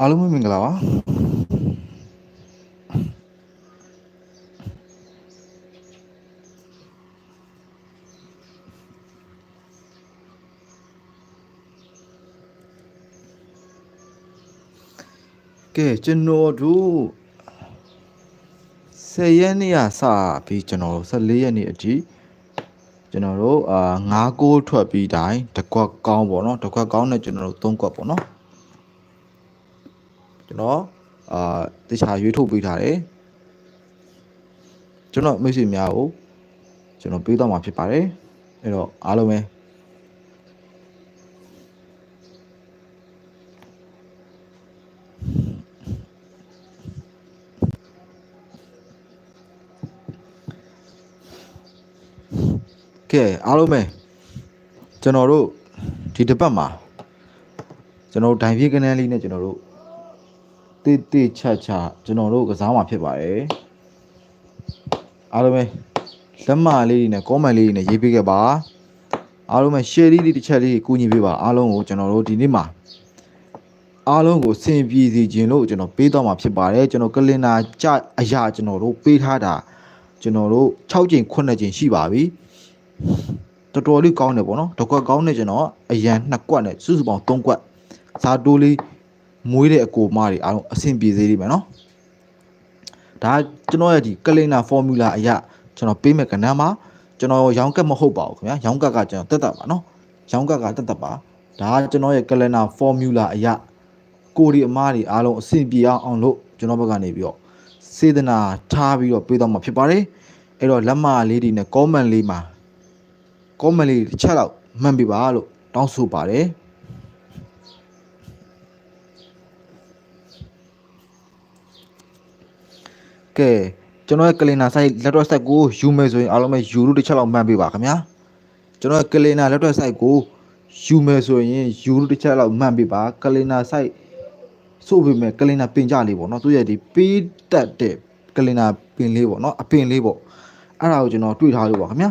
အားလုံးပဲမင်္ဂလာပါကဲကျွန်တော်တို့10ရက်နေ့ကစပြီးကျွန်တော်တို့14ရက်နေ့အထိကျွန်တော်တို့အာ9ကိုးထွက်ပြီးတိုင်းတစ်ခွက်ကောင်းပေါ့နော်တစ်ခွက်ကောင်းနဲ့ကျွန်တော်တို့3ခွက်ပေါ့နော်ကျွန်တော်အာတ ခြားရွေးထုတ်ပေးထားတယ်ကျွန်တော်မိတ်ဆွေများကိုကျွန်တော်ပေးတော့မှာဖြစ်ပါတယ်အဲ့တော့အားလုံးပဲကဲအားလုံးပဲကျွန်တော်တို့ဒီတစ်ပတ်မှာကျွန်တော်တို့ဒိုင်ပြေကနေလေးနဲ့ကျွန်တော်တို့ တိတိချာချာကျွန်တော်တို့ကစားမှာဖြစ်ပါတယ်အားလုံးပဲလက်မလေးတွေနဲ့ comment လေးတွေနဲ့ရေးပေးခဲ့ပါအားလုံးပဲ share လေးတစ်ချက်လေးကူညီပေးပါအားလုံးကိုကျွန်တော်တို့ဒီနေ့မှာအားလုံးကိုစင်ပြေစီခြင်းလို့ကျွန်တော်ပေးတော့မှာဖြစ်ပါတယ်ကျွန်တော်ကလင်နာကြအရာကျွန်တော်တို့ပေးထားတာကျွန်တော်တို့6ချိန်9ချိန်ရှိပါပြီတော်တော်လေးကောင်းတယ်ပေါ့နော်တစ်ကွက်ကောင်းနေကျွန်တော်အရန်2ကွက်နဲ့စုစုပေါင်း3ကွက်ဇာတိုးလေး မွေးတဲ့အကိုမတွေအားလုံးအဆင်ပြေစေလိမ့်မယ်နော်ဒါကျွန်တော်ရဲ့ဒီကလင်နာ formula အရာကျွန်တော်ပေးမဲ့ကဏ္ဍမှာကျွန်တော်ရောင်းကက်မဟုတ်ပါဘူးခင်ဗျာရောင်းကက်ကကျွန်တော်တက်တက်ပါနော်ရောင်းကက်ကတက်တက်ပါဒါကကျွန်တော်ရဲ့ကလင်နာ formula အရာကိုဒီအမားတွေအားလုံးအဆင်ပြေအောင်အောင်လို့ကျွန်တော်ဘက်ကနေပြီးတော့စေတနာထားပြီးတော့ပေးတော့မှာဖြစ်ပါတယ်အဲ့တော့လက်မလေးတွေနဲ့ comment လေးမှာ comment လေးတစ်ချက်လောက်မှတ်ပြပါလို့တောင်းဆိုပါတယ် ကဲကျွန်တော်ရဲ့ cleaner site laptop site ကိုယူမယ်ဆိုရင်အားလုံးပဲယူလို့တစ်ချက်လောက်မှန်းပေးပါခင်ဗျာကျွန်တော်ရဲ့ cleaner laptop site ကိုယူမယ်ဆိုရင်ယူလို့တစ်ချက်လောက်မှန်းပေးပါ cleaner site ဆိုပေမဲ့ cleaner ပင်ကြလေးပေါ့နော်သူရဲ့ဒီပေးတတ်တဲ့ cleaner ပင်လေးပေါ့နော်အပင်လေးပေါ့အဲ့ဒါကိုကျွန်တော်တွေ့ထားလို့ပါခင်ဗျာ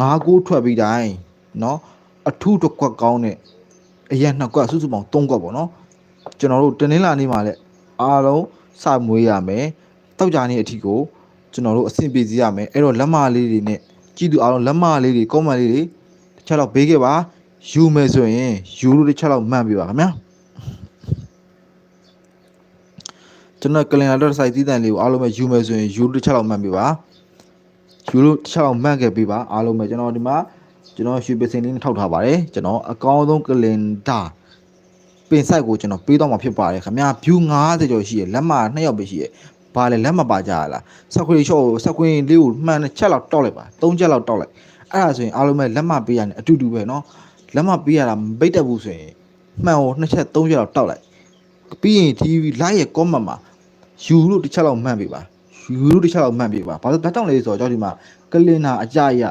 ငါးကိုထွက်ပြီးတိုင်းနော်အထူးတစ်ခွက်ကောင်းတဲ့အရက်နှစ်ခွက်စုစုပေါင်းသုံးခွက်ပေါ့နော်ကျွန်တော်တို့တနင်္လာနေ့မှာလည်းအားလုံးစမွေးရမယ် တောက်ကြနေ့အထိကိုကျွန်တော်တို့အဆင်ပြေစေရမယ်အဲ့တော့လက်မလေးတွေနဲ့ကြည့်သူအားလုံးလက်မလေးတွေကွန်မန့်လေးတွေတစ်ချက်တော့ပေးခဲ့ပါယူမယ်ဆိုရင်ယူလို့တစ်ချက်တော့မှန်ပြီပါခင်ဗျာကျွန်တော်ကလင်လာတော့ site တည်တံလေးကိုအားလုံးပဲယူမယ်ဆိုရင်ယူလို့တစ်ချက်တော့မှန်ပြီပါယူလို့တစ်ချက်တော့မှန်ခဲ့ပြီပါအားလုံးပဲကျွန်တော်ဒီမှာကျွန်တော်ရွှေပစင်လေးနဲ့ထောက်ထားပါတယ်ကျွန်တော်အကောင်းဆုံးကလင်ဒါပင်ဆိုင်ကိုကျွန်တော်ပေးတော့မှာဖြစ်ပါတယ်ခင်ဗျာ view 90ကျော်ရှိရလက်မ2ယောက်ပဲရှိရ ဘာလဲလက်မပါကြရလားဆက်ခွေရှော့ကိုဆက်ခွေလေးကိုမှန်တစ်ချက်လောက်တောက်လိုက်ပါ3ချက်လောက်တောက်လိုက်အဲ့ဒါဆိုရင်အားလုံးပဲလက်မပေးရတယ်အတူတူပဲเนาะလက်မပေးရတာမပိတ်တတ်ဘူးဆိုရင်မှန်ကို2ချက်3ချက်လောက်တောက်လိုက်ပြီးရင် TV live ရဲ့ comment မှာယူလို့တစ်ချက်လောက်မှန်ပြီပါယူလို့တစ်ချက်လောက်မှန်ပြီပါဘာလို့ဘာတောက်လဲဆိုတော့ကျွန်တော်ဒီမှာကလင်နာအကြရ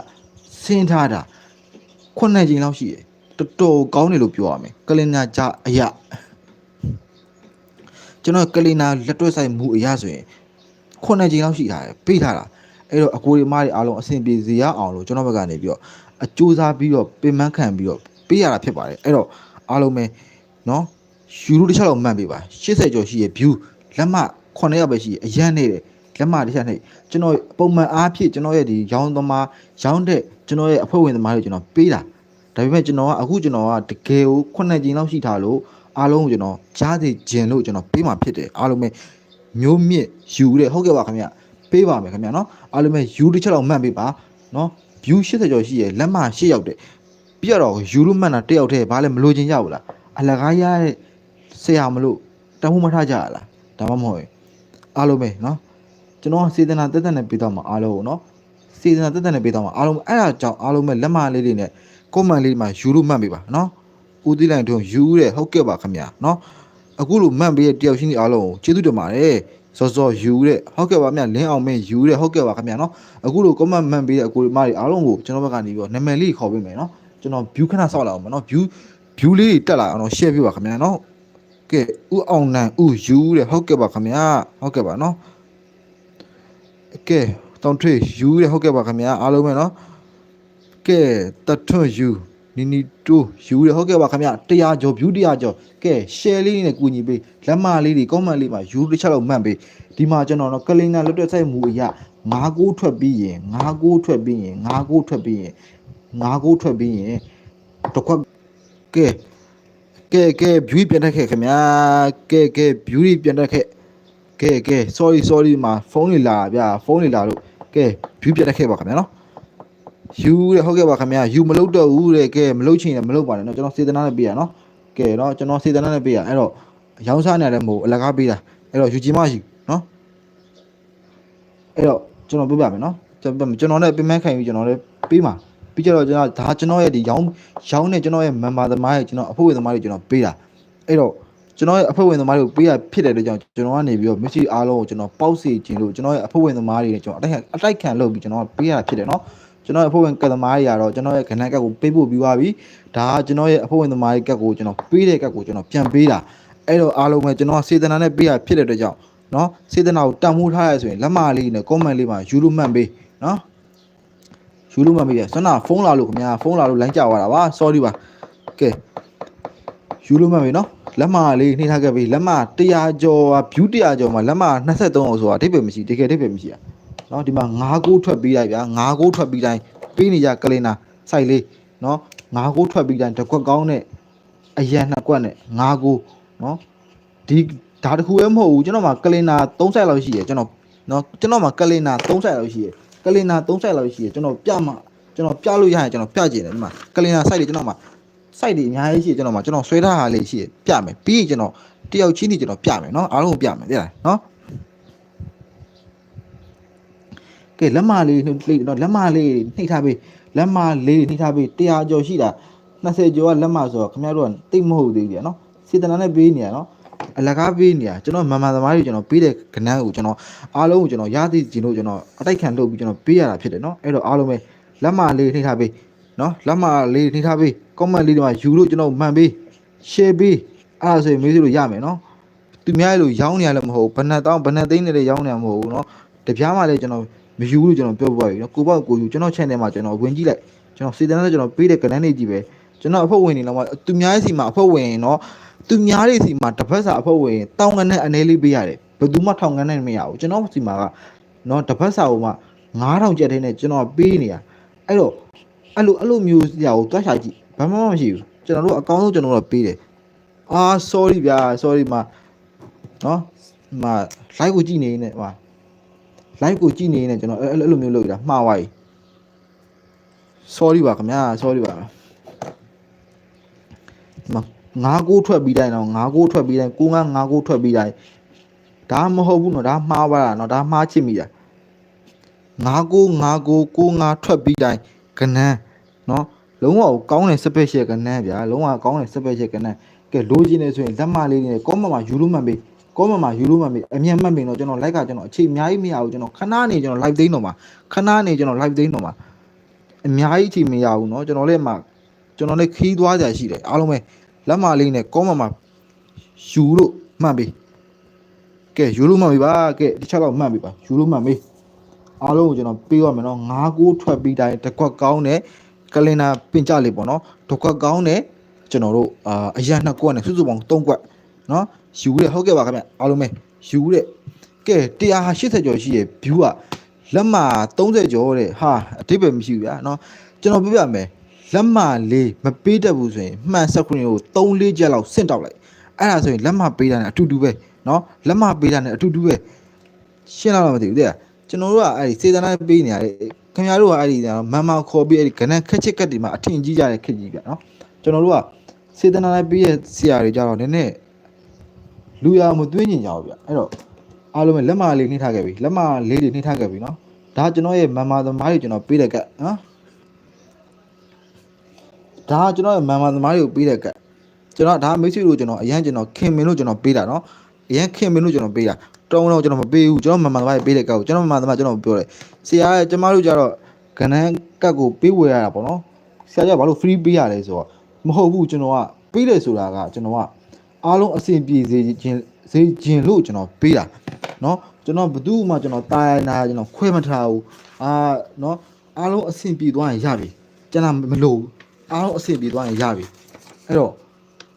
ဆင်းထားတာခုနှစ်ချိန်လောက်ရှိတယ်တော်တော်ကောင်းတယ်လို့ပြောရမယ်ကလင်နာကြအရာ ကျွန်တော်ကလင်နာလက်တွဲဆိုင်မူအရာဆိုရင်ခုနှစ်ချိန်လောက်ရှိထားတယ်ပေးထားတာအဲ့တော့အကိုဒီမတွေအားလုံးအဆင်ပြေစေရအောင်လို့ကျွန်တော်ဘက်ကနေပြီးတော့အကျိုးစားပြီးတော့ပင်မခံပြီးတော့ပေးရတာဖြစ်ပါတယ်အဲ့တော့အားလုံးပဲเนาะယူလို့တစ်ချက်လောက်မှတ်ပေးပါ80ကျော်ရှိရဲ့ view လက်မ9ရောက်ပဲရှိရဲ့အရန်နေတယ်လက်မတစ်ချက်နေကျွန်တော်ပုံမှန်အားဖြင့်ကျွန်တော်ရဲ့ဒီရောင်းသမားရောင်းတဲ့ကျွန်တော်ရဲ့အဖွဲ့ဝင်သမားတွေကျွန်တော်ပေးတာဒါပေမဲ့ကျွန်တော်ကအခုကျွန်တော်ကတကယ်ကိုခုနှစ်ကြိမ်လောက်ရှိထားလို့ အားလုံးကိုကျွန်တော်ကြားစီခြင်းလို့ကျွန်တော်ပေးမှာဖြစ်တယ်အားလုံးပဲမျိုးမြင့်ယူတဲ့ဟုတ်ကဲ့ပါခင်ဗျပေးပါမယ်ခင်ဗျနော်အားလုံးပဲယူတစ်ချက်လောက်မှတ်ပေးပါနော် view 80ကျော်ရှိရဲ့လက်မ8ရောက်တဲ့ပြီးတော့ယူလို့မှတ်တာတစ်ယောက်တည်းဘာလဲမလို့ချင်းရဘူးလားအလကားရတဲ့ဆရာမလို့တမှုမထားကြရလားဒါမှမဟုတ်ရင်အားလုံးပဲနော်ကျွန်တော်စေတနာတက်တက်နဲ့ပေးတော့မှာအားလုံးကိုနော်စေတနာတက်တက်နဲ့ပေးတော့မှာအားလုံးအဲ့ဒါကြောင့်အားလုံးပဲလက်မလေးတွေနဲ့ comment လေးမှာယူလို့မှတ်ပေးပါနော် ဦးသီးလိုင်ထုံယူတဲ့ဟုတ်ကဲ့ပါခင်ဗျာနော်အခုလိုမှတ်ပေးတဲ့တယောက်ချင်းဒီအားလုံးကိုကျေးဇူးတင်ပါတယ်စောစောယူတဲ့ဟုတ်ကဲ့ပါမြလင်းအောင်မင်းယူတဲ့ဟုတ်ကဲ့ပါခင်ဗျာနော်အခုလို comment မှတ်ပေးတဲ့အကိုဒီမတွေအားလုံးကိုကျွန်တော်ဘက်ကနေပြီးတော့နာမည်လေးခေါ်ပေးမယ်နော်ကျွန်တော် view ခဏစောက်လာအောင်မနော် view view လေးတွေတက်လာအောင်တော့ share ပြပါခင်ဗျာနော်ကဲဥအောင်နိုင်ဥယူတဲ့ဟုတ်ကဲ့ပါခင်ဗျာဟုတ်ကဲ့ပါနော်ကဲတောင်ထွေးယူတဲ့ဟုတ်ကဲ့ပါခင်ဗျာအားလုံးပဲနော်ကဲတထွန်းယူ နီနီတိုးယူရဟုတ်ကဲ့ပါခင်ဗျ100ကျော် view 100ကျော်ကဲ share လေးနဲ့ကူညီပေးလက်မလေးတွေ comment လေးမှာယူတစ်ချက်လောက်မှတ်ပေးဒီမှာကျွန်တော်တော့ကလင်နာလွတ်တဲ့စိုက်မှုအရာ9ကိုထွက်ပြီးရင်9ကိုထွက်ပြီးရင်9ကိုထွက်ပြီးရင်9ကိုထွက်ပြီးရင်တစ်ခွက်ကဲကဲကဲ view ပြန်တက်ခဲ့ခင်ဗျာကဲကဲ view ပြန်တက်ခဲ့ကဲကဲ sorry sorry မှာဖုန်းတွေလာဗျာဖုန်းတွေလာလို့ကဲ view ပြန်တက်ခဲ့ပါခင်ဗျာနော် ယူတဲ့ဟုတ်ကဲ့ပါခင်ဗျာယူမလုပ်တော့ဘူးတဲ့ကဲမလုပ်ချင်လည်းမလုပ်ပါနဲ့เนาะကျွန်တော်စေတနာနဲ့ပေးရနော်ကဲเนาะကျွန်တော်စေတနာနဲ့ပေးရအဲ့တော့ရောင်းစားနေရတယ်မဟုတ်အလကားပေးတာအဲ့တော့ယူကြည့်မရှိနော်အဲ့တော့ကျွန်တော်ပြပြမယ်နော်ကျွန်တော်ကျွန်တော်နဲ့ပြင်မခံယူကျွန်တော်လည်းပေးမှာပြီးကြတော့ကျွန်တော်ဒါကျွန်တော်ရဲ့ဒီရောင်းရောင်းနေကျွန်တော်ရဲ့ member သမားရဲ့ကျွန်တော်အဖွဲ့ဝင်သမားတွေကျွန်တော်ပေးတာအဲ့တော့ကျွန်တော်ရဲ့အဖွဲ့ဝင်သမားတွေကိုပေးရဖြစ်တဲ့အတွက်ကြောင့်ကျွန်တော်ကနေပြီးတော့မရှိအားလုံးကိုကျွန်တော်ပေါက်စီခြင်းလို့ကျွန်တော်ရဲ့အဖွဲ့ဝင်သမားတွေနဲ့ကျွန်တော်အတိုက်ခံအတိုက်ခံလုပ်ပြီးကျွန်တော်ပေးရတာဖြစ်တယ်နော် ကျွန်တော်အဖွဲ့ဝင်ကတ်သမားတွေကတော့ကျွန်တော်ရဲ့ခဏကတ်ကိုပေးပို့ပြီးသွားပြီဒါကကျွန်တော်ရဲ့အဖွဲ့ဝင်သမားတွေကတ်ကိုကျွန်တော်ပေးတဲ့ကတ်ကိုကျွန်တော်ပြန်ပေးတာအဲ့တော့အားလုံးပဲကျွန်တော်စေတနာနဲ့ပေးရဖြစ်တဲ့အတွက်ကြောင့်နော်စေတနာကိုတန်ဖိုးထားရဆိုရင်လက်မလေးနဲ့ comment လေးမှာယူလို့မှန်ပေးနော်ယူလို့မှန်ပေးရဆွမ်းနာဖုန်းလာလို့ခင်ဗျာဖုန်းလာလို့လိုင်းကြွားတာပါ sorry ပါကဲယူလို့မှန်ပြီနော်လက်မလေးနှိထားခဲ့ပြီလက်မ100ကျော် view 100ကျော်မှာလက်မ23အောင်ဆိုတာအဓိပ္ပာယ်မရှိတကယ်အဓိပ္ပာယ်မရှိอ่ะ နော်ဒီမှာ9ကိုထွက်ပြီးလိုက်ဗျာ9ကိုထွက်ပြီးတိုင်းပေးနေကြကလင်နာစိုက်လေးနော်9ကိုထွက်ပြီးတိုင်းတစ်ခွက်ကောင်းတဲ့အရန်နှစ်ခွက်နဲ့9ကိုနော်ဒီဒါတခုပဲမဟုတ်ဘူးကျွန်တော်မှာကလင်နာ3ဆိုက်လောက်ရှိရကျွန်တော်နော်ကျွန်တော်မှာကလင်နာ3ဆိုက်လောက်ရှိရကလင်နာ3ဆိုက်လောက်ရှိရကျွန်တော်ပြမကျွန်တော်ပြလို့ရရင်ကျွန်တော်ပြကြည့်တယ်ဒီမှာကလင်နာစိုက်တွေကျွန်တော်မှာစိုက်တွေအများကြီးရှိကျွန်တော်မှာကျွန်တော်ဆွဲထားတာလေးရှိပြမယ်ပြီးရင်ကျွန်တော်တယောက်ချင်းနေကျွန်တော်ပြမယ်နော်အားလုံးပြမယ်သိလားနော် ကဲလက်မလေးနှိပ်လိုက်တော့လက်မလေးနှိပ်ထားပေးလက်မလေးနှိပ်ထားပေး100ကျော်ရှိတာ20ကျော်ကလက်မဆိုတော့ခင်ဗျားတို့ကတိတ်မဟုတ်သေးဘူးဗျာနော်စေတနာနဲ့ပေးနေရနော်အလကားပေးနေရကျွန်တော်မမသမားတွေကျွန်တော်ပေးတဲ့ကဏ္ဍကိုကျွန်တော်အားလုံးကိုကျွန်တော်ရသည်ကျင်လို့ကျွန်တော်အတိုက်ခံလုပ်ပြီးကျွန်တော်ပေးရတာဖြစ်တယ်နော်အဲ့တော့အားလုံးပဲလက်မလေးနှိပ်ထားပေးနော်လက်မလေးနှိပ်ထားပေး comment လေးတွေမှာယူလို့ကျွန်တော်မှန်ပေး share ပေးအဲ့ဒါဆိုရင်မေးလို့ရမယ်နော်သူများရဲ့လို့ရောင်းနေရလည်းမဟုတ်ဘူးဘဏ္ဍတောင်းဘဏ္ဍသိန်းနဲ့လည်းရောင်းနေရမဟုတ်ဘူးနော်တပြားမှလည်းကျွန်တော် မယူဘူးလို့ကျွန်တော်ပြောပြပါပြီနော်ကိုပေါ့ကိုယူကျွန်တော် channel မှာကျွန်တော်ဝင်ကြည့်လိုက်ကျွန်တော်စေတနာနဲ့ကျွန်တော်ပေးတဲ့ကဏ္ဍတွေကြီးပဲကျွန်တော်အဖွဲ့ဝင်နေတော့မှသူများရဲ့စီမှာအဖွဲ့ဝင်နော်သူများရဲ့စီမှာတစ်ဖက်စာအဖွဲ့ဝင်တောင်းကနဲ့အနေလေးပေးရတယ်ဘယ်သူမှထောင်ကနဲ့မရဘူးကျွန်တော်စီမှာကနော်တစ်ဖက်စာဟိုမှာ9000ကျပ်တဲ့နဲ့ကျွန်တော်ပေးနေရအဲ့တော့အဲ့လိုအဲ့လိုမျိုးစရာကိုတွားချကြည့်ဘာမှမရှိဘူးကျွန်တော်တို့အကောင်းဆုံးကျွန်တော်တို့ပေးတယ်အာ sorry ဗျာ sorry မှာနော်မှာ live ကိုကြည့်နေနေမှာ live ကိုကြည့်နေနေကျွန်တော်အဲ့အဲ့လိုမျိုးလုပ်ရတာမှားသွားပြီ sorry ပါခင်ဗျာ sorry ပါမငါးကိုထွက်ပြီးတိုင်းတော့ငါးကိုထွက်ပြီးတိုင်းကိုငါငါးကိုထွက်ပြီးတိုင်းဒါမဟုတ်ဘူးနော်ဒါမှားပါတာနော်ဒါမှားချစ်မိတာငါးကိုငါးကိုကိုငါထွက်ပြီးတိုင်းကနန်းနော်လုံးဝကောင်းတဲ့ special ကနန်းဗျာလုံးဝကောင်းတဲ့ special ကနန်းကဲလိုချင်နေဆိုရင်လက်မလေးနဲ့ comment မှာယူလို့မှတ်ပေး comment မှာယူလို့မှတ်ပေးအမြန်မှတ်ပေးတော့ကျွန်တော် like ကကျွန်တော်အချိန်အများကြီးမရဘူးကျွန်တော်ခဏနေကျွန်တော် live သိမ်းတော့မှာခဏနေကျွန်တော် live သိမ်းတော့မှာအများကြီးအချိန်မရဘူးเนาะကျွန်တော်လည်းမှကျွန်တော်လည်းခီးသွားကြရှိတယ်အားလုံးပဲလက်မလေးနဲ့ comment မှာယူလို့မှတ်ပေးကဲယူလို့မှတ်ပေးပါကဲဒီချက်တော့မှတ်ပေးပါယူလို့မှတ်ပေးအားလုံးကိုကျွန်တော်ပေးရမယ်เนาะငါးကိုထွက်ပြီးတိုင်းတစ်ခွက်ကောင်းတဲ့ကလင်နာပင်ကြလေးပေါ့เนาะတစ်ခွက်ကောင်းတဲ့ကျွန်တော်တို့အာအရာနှစ်ခွက်နဲ့စုစုပေါင်း၃ခွက်เนาะ ယူတဲ့ဟုတ်ကဲ့ပါခင်ဗျအားလုံးပဲယူတဲ့ကဲ180ကျော်ရှိရဲ့ view ကလက်မ30ကျော်တဲ့ဟာအတိတ်ပဲမရှိဘူးဗျာเนาะကျွန်တော်ပြပြမယ်လက်မလေးမပေးတတ်ဘူးဆိုရင်မှန်စက်ခရင်ကို3 4ချက်လောက်ဆင့်တောက်လိုက်အဲ့ဒါဆိုရင်လက်မပေးတာနဲ့အတူတူပဲเนาะလက်မပေးတာနဲ့အတူတူပဲရှင်းလာတော့မသိဘူးတဲ့ကျွန်တော်တို့ကအဲ့ဒီစေတနာပေးနေရတယ်ခင်ဗျားတို့ကအဲ့ဒီမမခေါ်ပြီးအဲ့ဒီကနန်းခက်ချစ်ကတ်ဒီမှာအထင်ကြီးကြတဲ့ခက်ကြီးဗျာเนาะကျွန်တော်တို့ကစေတနာနဲ့ပေးရဲ့ဆရာတွေကြတော့နည်းနည်း လူရမသွေးညင်ကြဘူးဗျအဲ့တော့အားလုံးပဲလက်မလေးနှိထားခဲ့ပြီလက်မလေးတွေနှိထားခဲ့ပြီနော်ဒါကျွန်တော်ရဲ့မန်မာသမားတွေကျွန်တော်ပေးတဲ့ကတ်နော်ဒါကျွန်တော်ရဲ့မန်မာသမားတွေကိုပေးတဲ့ကတ်ကျွန်တော်ဒါမိတ်ဆွေတို့ကျွန်တော်အရန်ကျွန်တော်ခင်မင်လို့ကျွန်တော်ပေးတာနော်အရန်ခင်မင်လို့ကျွန်တော်ပေးတာတုံးတော့ကျွန်တော်မပေးဘူးကျွန်တော်မန်မာသမားတွေပေးတဲ့ကတ်ကိုကျွန်တော်မန်မာသမားကျွန်တော်ပြောတယ်ဆရာကကျမတို့ကြတော့ကဏ္ဍကတ်ကိုပေးဝယ်ရတာပေါ့နော်ဆရာကဘာလို့ free ပေးရလဲဆိုတော့မဟုတ်ဘူးကျွန်တော်ကပေးတယ်ဆိုတာကကျွန်တော်က အားလုံးအဆင်ပြေစေခြင်းစေခြင်းလို့ကျွန်တော်ပေးတာเนาะကျွန်တော်ဘယ်သူမှကျွန်တော်တာယာနာကျွန်တော်ခွဲမထားဘူးအာเนาะအားလုံးအဆင်ပြေသွားရင်ရပြီကျွန်တော်မလို့ဘူး အားလုံးအဆင်ပြေသွားရင်ရပြီအဲ့တော့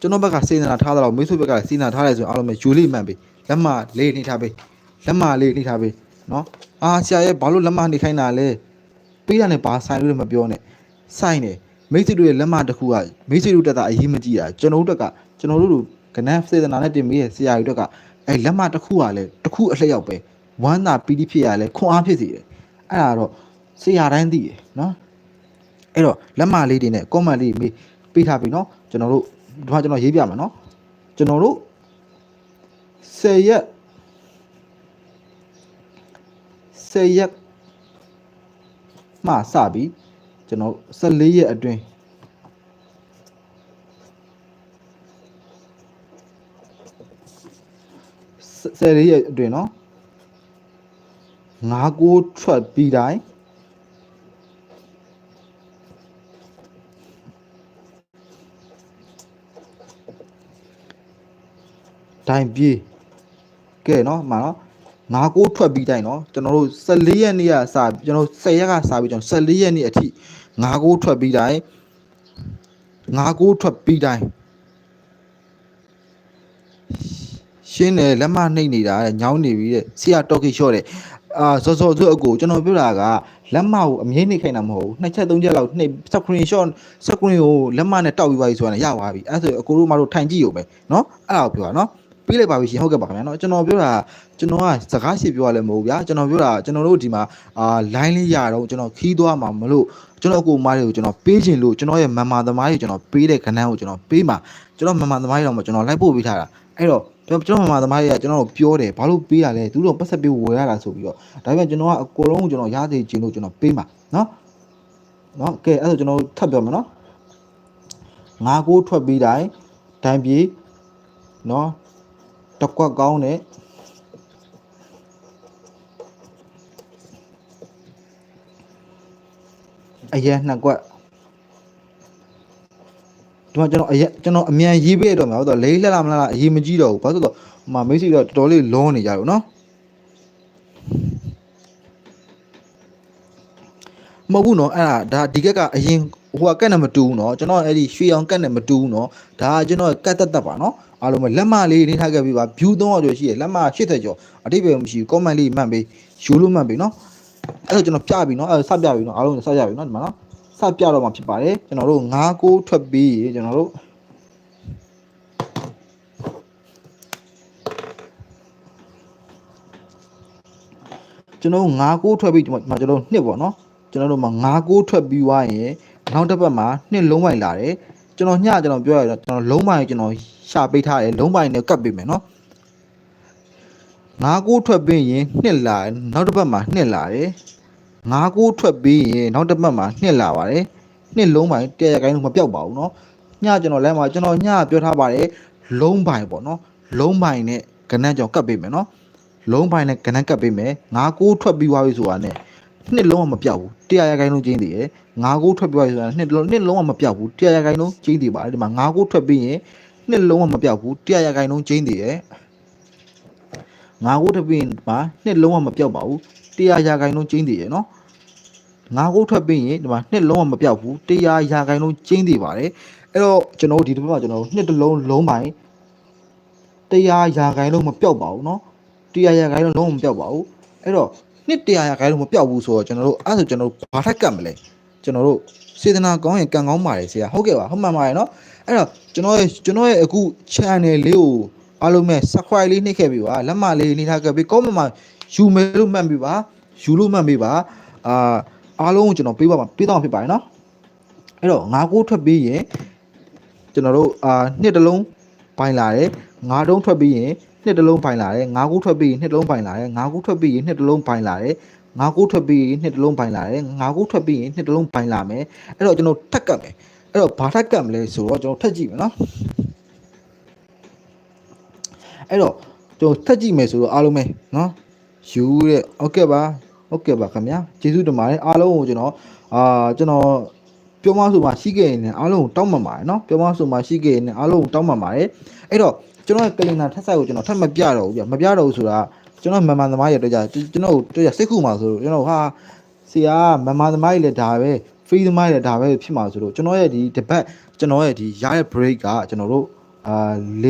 ကျွန်တော်ဘက်ကစေတနာထားတော့မိတ်ဆွေဘက်ကစေတနာထားတယ်ဆိုရင်အားလုံးပဲယူလေးမှန်ပြီလက်မလေးနှိထားပေးလက်မလေးနှိထားပေးနော်အာဆရာရဲ့ဘာလို့လက်မနှိခိုင်းတာလဲပေးရတယ်ဘာဆိုင်လို့လည်းမပြောနဲ့ဆိုင်တယ်မိတ်ဆွေတို့ရဲ့လက်မတစ်ခုကမိတ်ဆွေတို့တက်တာအရေးမကြီးတာကျွန်တော်တို့တက်ကကျွန်တော်တို့လူ ကနန်းစေတနာနဲ့တင်ပေးတဲ့ဆရာကြီးတို့ကအဲလက်မတစ်ခုကလည်းတစ်ခုအလျောက်ပဲဝမ်းသာပီတိဖြစ်ရလဲခွန်အားဖြစ်စေတယ်အဲ့ဒါတော့ဆရာတိုင်းသိတယ်နော်အဲ့တော့လက်မလေးတွေနဲ့ comment လေးမေးပေးထားပြီနော်ကျွန်တော်တို့ဒီမှာကျွန်တော်ရေးပြမှာနော်ကျွန်တော်တို့10ရက်10ရက်မှစပြီးကျွန်တော်14ရက်အတွင်း 14ရက်အတွင်းနော်၅ကိုထွက်ပြီးတိုင်းတိုင်းပြေးကဲနော်မှာနော်ငါးကိုထွက်ပြီးတိုင်းနော်ကျွန်တော်တို့14ရက်နေ့ကစကျွန်တော်10ရက်ကစပြီးကျွန်တော်14ရက်နေ့အထိငါးကိုထွက်ပြီးတိုင်းငါးကိုထွက်ပြီးတိုင်း ရှင်းတယ်လက်မနှိပ်နေတာတဲ့ညောင်းနေပြီတဲ့ဆရာတော်ကိလျှော့တယ်အာစောစောသူ့အကိုကျွန်တော်ပြောတာကလက်မကိုအမြဲနှိပ်ခိုင်းတာမဟုတ်ဘူးနှစ်ချက်သုံးချက်လောက်နှိပ်စကရင်ရှော့စကရင်ကိုလက်မနဲ့တောက်ပြီးပါပြီဆိုတာနဲ့ရသွားပြီအဲ့ဒါဆိုအကိုတို့မတို့ထိုင်ကြည့်ရုံပဲเนาะအဲ့ဒါကိုပြောတာเนาะ ပြီးလိုက်ပါပြီရှင်ဟုတ်ကဲ့ပါခင်ဗျာเนาะကျွန်တော်ပြောတာကျွန်တော်ကစကားရှိပြောရလဲမဟုတ်ဗျာကျွန်တော်ပြောတာကျွန်တော်တို့ဒီမှာအာ line လေးရတော့ကျွန်တော်ခီးသွားမှာမလို့ကျွန်တော်အကိုမားတွေကိုကျွန်တော်ပေးခြင်းလို့ကျွန်တော်ရဲ့မမသမားတွေကျွန်တော်ပေးတဲ့ခဏန်းကိုကျွန်တော်ပေးမှာကျွန်တော်မမသမားတွေတော့မှကျွန်တော်လိုက်ပို့ပေးထားတာအဲ့တော့ ကျွန်တော်ကျွန်တော်မမသမားတွေကကျွန်တော်တို့ပြောတယ်ဘာလို့ပေးရလဲသူတို့ပတ်ဆက်ပြီးဝယ်ရတာဆိုပြီးတော့ဒါပေမဲ့ကျွန်တော်ကအကုန်လုံးကျွန်တော်ရသေးချင်လို့ကျွန်တော်ပေးမှာနော်နော်ကဲအဲ့ဒါကျွန်တော်ထပ်ပြောမယ်နော်ငါးကိုထွက်ပြီးတိုင်းဒိုင်ပြေနော်တကွက်ကောင်းတဲ့အရန်နှစ်ကွက် ဒီမှာကျွန်တော်အရင်ကျွန်တော်အမြန်ရေးပေးတော့မှာဟုတ်တော့လေးလက်လာမလားအရေးမကြီးတော့ဘူးဘာလို့လဲဆိုတော့ဟိုမှာမိတ်ဆွေတော့တော်တော်လေးလောနေကြတော့နော်မဟုတ်ဘူးနော်အဲ့ဒါဒါဒီကက်ကအရင်ဟိုကကက်နဲ့မတူဘူးနော်ကျွန်တော်အဲ့ဒီရွှေအောင်ကက်နဲ့မတူဘူးနော်ဒါကကျွန်တော်ကက်တက်တက်ပါနော်အားလုံးပဲလက်မလေးနေထားခဲ့ပြီပါ view 300ကျော်ရှိရလက်မ80ကျော်အတိတ်ပဲမရှိဘူး comment လေးမှတ်ပေးယူလို့မှတ်ပေးနော်အဲ့တော့ကျွန်တော်ပြပြီနော်အဲ့စပြပြီနော်အားလုံးစပြပြီနော်ဒီမှာနော် စပြတော့မှဖြစ်ပါတယ်ကျွန်တော်တို့9ကိုထွက်ပြီးကျွန်တော်တို့ကျွန်တော်9ကိုထွက်ပြီးဒီမှာကျွန်တော်နှစ်ပေါ့နော်ကျွန်တော်တို့မှာ9ကိုထွက်ပြီးွားရင်နောက်တစ်ပတ်မှာနှစ်လုံးပိုင်လာတယ်ကျွန်တော်ညကျွန်တော်ပြောရတော့ကျွန်တော်လုံးပိုင်ကျွန်တော်ရှာပေးထားတယ်လုံးပိုင်နဲ့ကတ်ပေးမယ်နော်9ကိုထွက်ပြီးရင်နှစ်လာနောက်တစ်ပတ်မှာနှစ်လာတယ် 9ကိုထွက်ပြီးရင်နောက်တစ်ပတ်မှာနှစ်လာပါတယ်နှစ်လုံးပိုင်းတရကိုင်းလုံးမပြောက်ပါဘူးเนาะညကျွန်တော်လမ်းမှာကျွန်တော်ညပြောထားပါတယ်လုံးပိုင်းပေါ့เนาะလုံးပိုင်းနဲ့ကဏ္ဍကြောင်ကတ်ပေးမယ်เนาะလုံးပိုင်းနဲ့ကဏ္ဍကတ်ပေးမယ်9ကိုထွက်ပြီးသွားပြီဆိုတာနဲ့နှစ်လုံးကမပြောက်ဘူးတရရကိုင်းလုံးကျင်းသေးတယ်9ကိုထွက်ပြီးသွားပြီဆိုတာနှစ်လုံးနှစ်လုံးကမပြောက်ဘူးတရရကိုင်းလုံးကျင်းသေးပါတယ်ဒီမှာ9ကိုထွက်ပြီးရင်နှစ်လုံးကမပြောက်ဘူးတရရကိုင်းလုံးကျင်းသေးတယ်9ကိုထွက်ပြီးရင်ဒီမှာနှစ်လုံးကမပြောက်ပါဘူးတရရကိုင်းလုံးကျင်းသေးတယ်เนาะ 9ခုထွက်ပြီးရင်ဒီမှာနှစ်လုံးမပြောက်ဘူးတရားရာခိုင်လုံးကျင်းသေးပါတယ်အဲ့တော့ကျွန်တော်တို့ဒီတစ်ပတ်မှာကျွန်တော်တို့နှစ်တစ်လုံးလုံးပိုင်းတရားရာခိုင်လုံးမပြောက်ပါဘူးเนาะတရားရာခိုင်လုံးလုံးမပြောက်ပါဘူးအဲ့တော့နှစ်တရားရာခိုင်လုံးမပြောက်ဘူးဆိုတော့ကျွန်တော်တို့အဲ့ဆိုကျွန်တော်တို့ဘာထက်ကတ်မလဲကျွန်တော်တို့စေတနာကောင်းရင်ကံကောင်းပါတယ်ဆရာဟုတ်ကဲ့ပါဟုတ်မှန်ပါတယ်เนาะအဲ့တော့ကျွန်တော်ရဲ့ကျွန်တော်ရဲ့အခု channel လေးကိုအားလုံးမဲ့ subscribe လေးနှိပ်ခဲ့ပြီးပါလက်မလေးနှိပ်ထားခဲ့ပြီး comment မှာယူမယ်လို့မှတ်ပြီးပါယူလို့မှတ်ပြီးပါအာ အားလုံးကိုကျွန်တော်ပေးပါမှာပေးတော့ဖြစ်ပါတယ်နော်အဲ့တော့ငါးကိုထွက်ပြီးရင်ကျွန်တော်တို့အာနှစ်တလုံးပိုင်းလာတယ်ငါးတုံးထွက်ပြီးရင်နှစ်တလုံးပိုင်းလာတယ်ငါးကိုထွက်ပြီးရင်နှစ်တလုံးပိုင်းလာတယ်ငါးကိုထွက်ပြီးရင်နှစ်တလုံးပိုင်းလာတယ်ငါးကိုထွက်ပြီးရင်နှစ်တလုံးပိုင်းလာတယ်ငါးကိုထွက်ပြီးရင်နှစ်တလုံးပိုင်းလာမယ်အဲ့တော့ကျွန်တော်ထက်ကပ်မယ်အဲ့တော့ဘာထက်ကပ်မလဲဆိုတော့ကျွန်တော်ထက်ကြည့်မယ်နော်အဲ့တော့ကျွန်တော်ထက်ကြည့်မယ်ဆိုတော့အားလုံးပဲနော်ယူတဲ့ဟုတ်ကဲ့ပါ ဟုတ်ကဲ့ပါခင်ဗျာကျေးဇူးတင်ပါတယ်အားလုံးကိုကျွန်တော်အာကျွန်တော်ပြောမဆိုမှရှိခဲ့ရင်လည်းအားလုံးကိုတောင်းပန်ပါတယ်နော်ပြောမဆိုမှရှိခဲ့ရင်လည်းအားလုံးကိုတောင်းပန်ပါတယ်အဲ့တော့ကျွန်တော်ရဲ့ကလင်နာထက်ဆိုင်ကိုကျွန်တော်ထပ်မပြတော့ဘူးဗျမပြတော့ဘူးဆိုတာကျွန်တော်မန်မှန်သမားရဲ့အတွက်ကြကျွန်တော်တို့စိတ်ခုမှာဆိုလို့ကျွန်တော်ဟာဆရာမန်မှန်သမားကြီးလည်းဒါပဲ free သမားရဲ့ဒါပဲဖြစ်မှာဆိုတော့ကျွန်တော်ရဲ့ဒီတစ်ပတ်ကျွန်တော်ရဲ့ဒီရရဲ့ break ကကျွန်တော်တို့အာ၄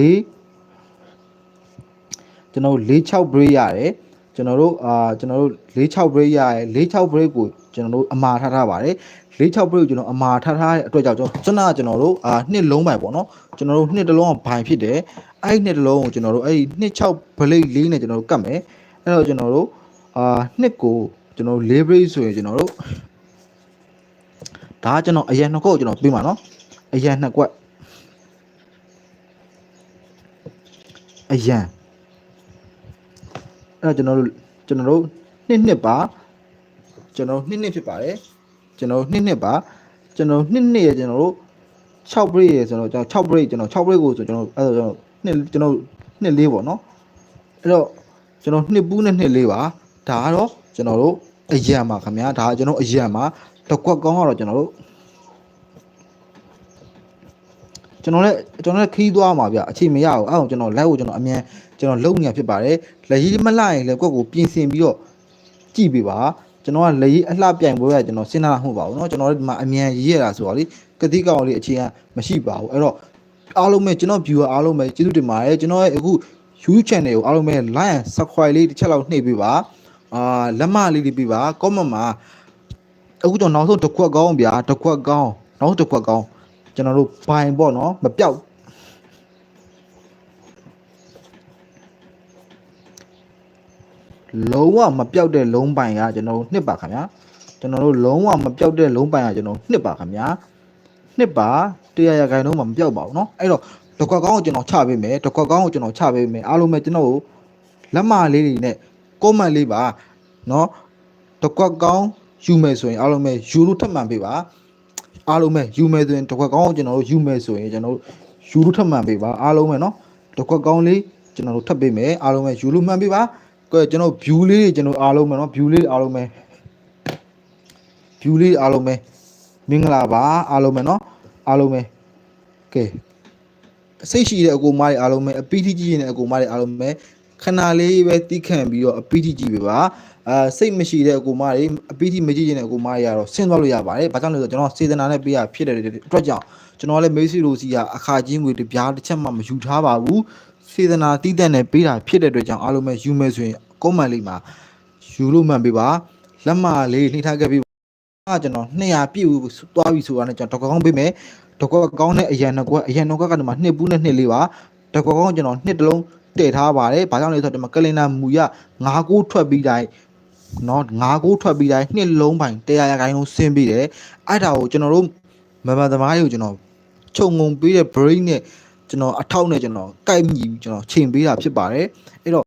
ကျွန်တော်တို့၄6 break ရတယ် ကျွန်တော်တို့အာကျွန်တော်တို့၄6 break ရတယ်၄6 break ကိုကျွန်တော်တို့အမာထားထားပါတယ်၄6 break ကိုကျွန်တော်အမာထားထားတဲ့အတွက်ကြောင့်ကျွန်တော်ကျွန်တော်ကကျွန်တော်တို့အာနှစ်လုံးပိုင်ပေါ့နော်ကျွန်တော်တို့နှစ်တစ်လုံးကဘိုင်ဖြစ်တယ်အဲ့ဒီနှစ်တစ်လုံးကိုကျွန်တော်တို့အဲ့ဒီနှစ်6 break လေးနဲ့ကျွန်တော်တို့ကတ်မယ်အဲ့တော့ကျွန်တော်တို့အာနှစ်ကိုကျွန်တော်တို့၄ break ဆိုရင်ကျွန်တော်တို့ဒါကကျွန်တော်အရင်နှစ်ခုကိုကျွန်တော်ပြီးမှာနော်အရင်နှစ်ကွက်အရင် အဲ့တော့ကျွန်တော်တို့ကျွန်တော်တို့နှစ်နှစ်ပါကျွန်တော်တို့နှစ်နှစ်ဖြစ်ပါတယ်ကျွန်တော်တို့နှစ်နှစ်ပါကျွန်တော်တို့နှစ်နှစ်ရကျွန်တော်တို့6 break ရဆိုတော့ကျွန်တော်6 break ကျွန်တော်6 break ကိုဆိုကျွန်တော်အဲ့တော့ကျွန်တော်နှစ်ကျွန်တော်နှစ်လေးပေါ့နော်အဲ့တော့ကျွန်တော်နှစ်ပူးနဲ့နှစ်လေးပါဒါကတော့ကျွန်တော်တို့အရန်ပါခင်ဗျာဒါကကျွန်တော်အရန်ပါတစ်ကွက်ကောင်းကတော့ကျွန်တော်တို့ ကျွန်တော်လည်းကျွန်တော်လည်းခီးသွားမှာဗျအချိန်မရဘူးအဲ့အောင်ကျွန်တော် live ကိုကျွန်တော်အမြန်ကျွန်တော်လုံနေဖြစ်ပါတယ်လက်ရီးမလှရင်လည်းကွက်ကိုပြင်ဆင်ပြီးတော့ကြည့်ပေးပါကျွန်တော်ကလက်ရီးအလှပြိုင်ပွဲကကျွန်တော်စဉ်းစားတာမဟုတ်ပါဘူးเนาะကျွန်တော်တို့ဒီမှာအမြန်ရေးရတာဆိုတော့လေကတိကောင်လေးအခြေခံမရှိပါဘူးအဲ့တော့အားလုံးပဲကျွန်တော် viewer အားလုံးပဲကျေးဇူးတင်ပါတယ်ကျွန်တော်ရဲ့အခု YouTube channel ကိုအားလုံးပဲ like and subscribe လေးတစ်ချက်လောက်နှိပ်ပေးပါအာလက်မလေးတွေပေးပါ comment မှာအခုကျွန်တော်နောက်ဆုံးတစ်ခွက်ကောင်းဗျာတစ်ခွက်ကောင်းနောက်တစ်ခွက်ကောင်း ကျွန်တော်တို့ဘိုင်ပေါ့နော်မပြောက်လုံးဝမပြောက်တဲ့လုံးပိုင်ကကျွန်တော်တို့နှစ်ပါခင်ဗျာကျွန်တော်တို့လုံးဝမပြောက်တဲ့လုံးပိုင်ကကျွန်တော်နှစ်ပါခင်ဗျာနှစ်ပါတရားရခိုင်လုံးမှာမပြောက်ပါဘူးเนาะအဲ့တော့တစ်ခွက်ကောင်းကိုကျွန်တော်ချပေးမယ်တစ်ခွက်ကောင်းကိုကျွန်တော်ချပေးမယ်အားလုံးပဲကျွန်တော်တို့လက်မလေးတွေနဲ့ comment လေးပါเนาะတစ်ခွက်ကောင်းယူမယ်ဆိုရင်အားလုံးပဲယူလို့ထပ်မှန်ပေးပါ အားလုံးပဲယူမယ်ဆိုရင်တစ်ခွက်ကောင်းကိုကျွန်တော်တို့ယူမယ်ဆိုရင်ကျွန်တော်တို့ယူလို့ထပ်မှန်ပေးပါအားလုံးပဲเนาะတစ်ခွက်ကောင်းလေးကျွန်တော်တို့ထပ်ပေးမယ်အားလုံးပဲယူလို့မှန်ပေးပါကဲကျွန်တော် view လေးတွေကျွန်တော်အားလုံးပဲเนาะ view လေးအားလုံးပဲ view လေးအားလုံးပဲမင်္ဂလာပါအားလုံးပဲเนาะအားလုံးပဲကဲစိတ်ရှိတဲ့အကူမတွေအားလုံးပဲအပီတိကြီးတဲ့အကူမတွေအားလုံးပဲ ခဏလေးပဲတီးခန့်ပြီးတော့အပီတိကြီးပဲပါအာစိတ်မရှိတဲ့အကူမတွေအပီတိမကြည့်တဲ့အကူမတွေကတော့ဆင်းသွားလို့ရပါတယ်ဘာကြောင့်လဲဆိုတော့ကျွန်တော်စေတနာနဲ့ပေးရဖြစ်တဲ့အတွက်ကြောင့်ကျွန်တော်လည်းမေးစီလိုစီကအခါချင်းငွေတပြားတစ်ချက်မှမယူထားပါဘူးစေတနာတီးတဲ့နဲ့ပေးတာဖြစ်တဲ့အတွက်ကြောင့်အားလုံးပဲယူမယ်ဆိုရင်ကွန်မန့်လေးမှာယူလို့မှန်ပေးပါလက်မလေးနှိထားခဲ့ပြီးကကျွန်တော်200ပြည့်ဘူးသွားပြီဆိုတာနဲ့ကျွန်တော်ဒေါက်ကောင်းပေးမယ်ဒေါက်ကောကောင်းတဲ့အရန်နှစ်ကွက်အရန်နှစ်ကွက်ကဒီမှာနှစ်ပူးနဲ့နှစ်လေးပါဒေါက်ကောကောင်းကျွန်တော်နှစ်တလုံး တည့်ထားပါတယ်ဘာကြောင့်လဲဆိုတော့ဒီမှာကလင်နာမူရ9ကိုထွက်ပြီးတိုင်းနော်9ကိုထွက်ပြီးတိုင်းနှစ်လုံးပိုင်100ရာခိုင်နှုန်းဆင်းပြီးတယ်အဲ့ဒါကိုကျွန်တော်တို့မမသမားတွေကိုကျွန်တော်ခြုံငုံပေးတဲ့ brain နဲ့ကျွန်တော်အထောက်နဲ့ကျွန်တော်ကိုက်မြည်ပြီးကျွန်တော်ချိန်ပေးတာဖြစ်ပါတယ်အဲ့တော့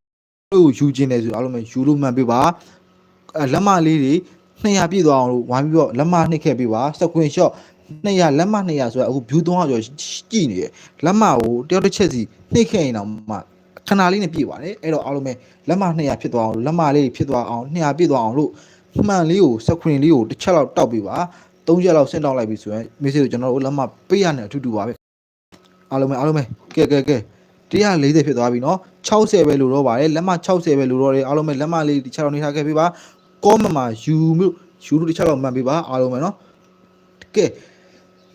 ကိုယူခြင်းတယ်ဆိုအားလုံးပဲယူလို့မှန်ပေးပါအဲလက်မလေးတွေ200ပြည့်သွားအောင်လို့ဝိုင်းပြီးတော့လက်မနှိပ်ခဲ့ပေးပါစကွင်ရှော့200လက်မ200ဆိုတာအခု view 300ကျော်ကြည့်နေတယ်လက်မကိုတယောက်တစ်ချက်စီနှိပ်ခဲ့ရင်တော့မှ ခဏလေးနဲ့ပြည့်ပါတယ်အဲ့တော့အားလုံးပဲလက်မ200ဖြစ်သွားအောင်လက်မလေးဖြစ်သွားအောင်200ပြည့်သွားအောင်လို့မှန်လေးကိုစကွင်လေးကိုတစ်ချက်လောက်တောက်ပေးပါ3ချက်လောက်ဆင့်တောက်လိုက်ပြီဆိုရင် message ကိုကျွန်တော်တို့လက်မပေးရတဲ့အထူးတူပါပဲအားလုံးပဲအားလုံးပဲကဲကဲကဲ140ဖြစ်သွားပြီเนาะ60ပဲလို့တော့ပါတယ်လက်မ60ပဲလို့တော့တယ်အားလုံးပဲလက်မလေးတစ်ချက်လောက်နေထားခဲ့ပေးပါ comment မှာယူမျိုးယူလို့တစ်ချက်တော့မှတ်ပေးပါအားလုံးပဲเนาะကဲ